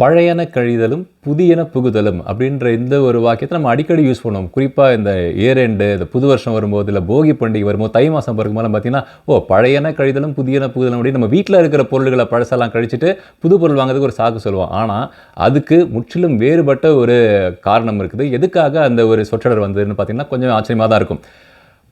பழையன கழிதலும் புதியன புகுதலும் அப்படின்ற இந்த ஒரு வாக்கியத்தை நம்ம அடிக்கடி யூஸ் பண்ணுவோம். குறிப்பாக இந்த இயர் எண்டு இந்த புது வருஷம் வரும்போது இல்லை போகி பண்டிகை வரும்போது தை மாதம் பிறகும்போது பார்த்தீங்கன்னா ஓ பழையன கழிதலும் புதியன புகுதலும் அப்படின்னு நம்ம வீட்டில் இருக்கிற பொருள்களை பழசெல்லாம் கழிச்சிட்டு புது பொருள் வாங்குறதுக்கு ஒரு சாக்கு சொல்லுவோம். ஆனால் அதுக்கு முற்றிலும் வேறுபட்ட ஒரு காரணம் இருக்குது. எதுக்காக அந்த ஒரு சொற்றொடர் வந்ததுன்னு பார்த்தீங்கன்னா கொஞ்சம் ஆச்சரியமாக தான் இருக்கும்.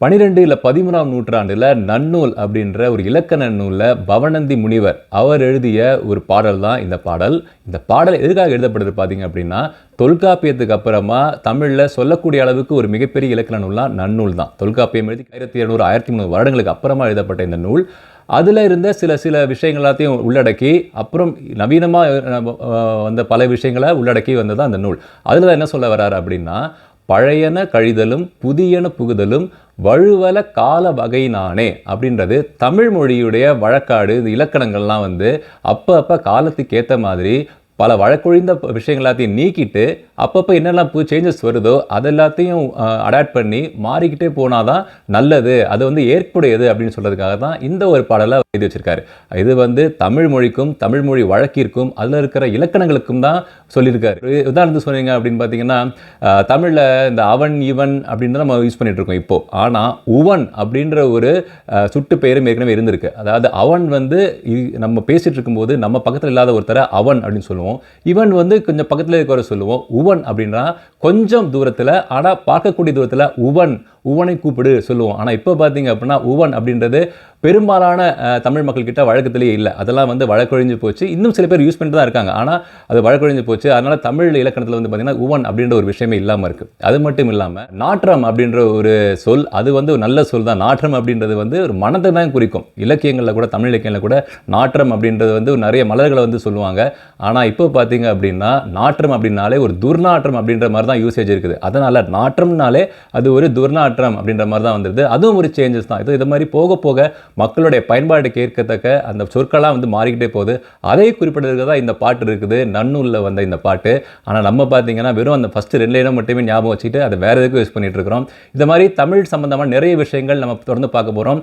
பனிரெண்டு இல்லை பதிமூணாம் நூற்றாண்டில் நன்னூல் அப்படின்ற ஒரு இலக்கண நூலில் பவனந்தி முனிவர் அவர் எழுதிய ஒரு பாடல் தான் இந்த பாடல். இந்த பாடல் எதுக்காக எழுதப்படுது பார்த்தீங்க அப்படின்னா தொல்காப்பியத்துக்கு அப்புறமா தமிழில் சொல்லக்கூடிய அளவுக்கு ஒரு மிகப்பெரிய இலக்கண நூல்லாம் நன்னூல் தான். தொல்காப்பியம் எழுதி ஆயிரத்தி இரநூறு ஆயிரத்தி முந்நூறு வருடங்களுக்கு அப்புறமா எழுதப்பட்ட இந்த நூல். அதில் இருந்த சில சில விஷயங்கள் எல்லாத்தையும் உள்ளடக்கி அப்புறம் நவீனமாக வந்த பல விஷயங்களை உள்ளடக்கி வந்தது அந்த நூல். அதில் என்ன சொல்ல வர்றாரு அப்படின்னா பழையன கழிதலும் புதியன புகுதலும் வழுவல கால வகையினானே அப்படின்றது தமிழ் மொழியுடைய வழக்காடு இந்த இலக்கணங்கள்லாம் வந்து அப்போ அப்போ காலத்துக்கு ஏற்ற மாதிரி பல வழக்கொழிந்த விஷயங்கள் எல்லாத்தையும் நீக்கிட்டு அப்பப்போ என்னெல்லாம் புது சேஞ்சஸ் வருதோ அது எல்லாத்தையும் அடாப்ட் பண்ணி மாறிக்கிட்டே போனால் தான் நல்லது அது வந்து ஏற்புடையது அப்படின்னு சொல்கிறதுக்காக தான் இந்த ஒரு பாடலை எழுதி வச்சுருக்காரு. இது வந்து தமிழ் மொழிக்கும் தமிழ் மொழி வழக்கிற்கும் அதில் இருக்கிற இலக்கணங்களுக்கும் தான் சொல்லியிருக்காரு. இதான் உதாரணத்துக்கு சொன்னீங்க அப்படின்னு பார்த்தீங்கன்னா தமிழில் இந்த அவன் இவன் அப்படின்னு நம்ம யூஸ் பண்ணிகிட்டு இருக்கோம் இப்போ. ஆனால் உவன் அப்படின்ற ஒரு சுட்டு பெயரும் ஏற்கனவே இருந்திருக்கு. அதாவது அவன் வந்து நம்ம பேசிகிட்டு இருக்கும்போது நம்ம பக்கத்தில் இல்லாத ஒருத்தரை அவன் அப்படின்னு சொல்லுவோம். இவன் வந்து கொஞ்சம் பக்கத்தில் இருக்கிற சொல்லுவோம். உவன் அப்படின்னா கொஞ்சம் தூரத்தில் ஆனால் பார்க்கக்கூடிய தூரத்தில் உவன் உவனை கூப்பிடு சொல்லுவோம். ஆனால் இப்போ பார்த்தீங்க அப்படின்னா உவன் அப்படின்றது பெரும்பாலான தமிழ் மக்கள்கிட்ட வழக்கத்திலேயே இல்லை. அதெல்லாம் வந்து வழக்கொழிஞ்சு போச்சு. இன்னும் சில பேர் யூஸ் பண்ணிட்டு தான் இருக்காங்க. ஆனால் அது வழக்கொழிஞ்சு போச்சு. அதனால் தமிழ் இலக்கணத்தில் வந்து பார்த்தீங்கன்னா உவன் அப்படின்ற ஒரு விஷயமே இல்லாமல் இருக்குது அது மட்டும் இல்லாமல் நாற்றம் அப்படின்ற ஒரு சொல் அது வந்து ஒரு நல்ல சொல் தான். நாற்றம் அப்படின்றது வந்து ஒரு மனத்தை தான் குறிக்கும். இலக்கியங்களில் கூட தமிழ் இலக்கியங்களில் கூட நாற்றம் அப்படின்றது வந்து நிறைய மலர்களை வந்து சொல்லுவாங்க. ஆனால் இப்போ பார்த்தீங்க அப்படின்னா நாற்றம் அப்படின்னாலே ஒரு துர்நாற்றம் அப்படின்ற மாதிரி தான் யூசேஜ் இருக்குது. அதனால் நாற்றம்னாலே அது ஒரு துர்நாற்றம் அப்படின்ற மாதிரி தான் வந்துடுது அதுவும் ஒரு சேஞ்சஸ் தான். இது இது மாதிரி போக போக மக்களுடைய பயன்பாடுக்கு ஏற்கத்தக்க அந்த சொற்கள்லாம் வந்து மாறிக்கிட்டே போகுது. அதை குறிப்பிடுறதுக்கு தான் இந்த பாட்டு இருக்குது. நன்னூலில் வந்த இந்த பாட்டு. ஆனால் நம்ம பார்த்தீங்கன்னா வெறும் அந்த ஃபஸ்ட்டு ரெண்டு இடம் மட்டுமே ஞாபகம் வச்சுட்டு அதை வேறு எதுக்கும் யூஸ் பண்ணிட்டு இருக்கிறோம். இந்த மாதிரி தமிழ் சம்மந்தமான நிறைய விஷயங்கள் நம்ம தொடர்ந்து பார்க்க போகிறோம்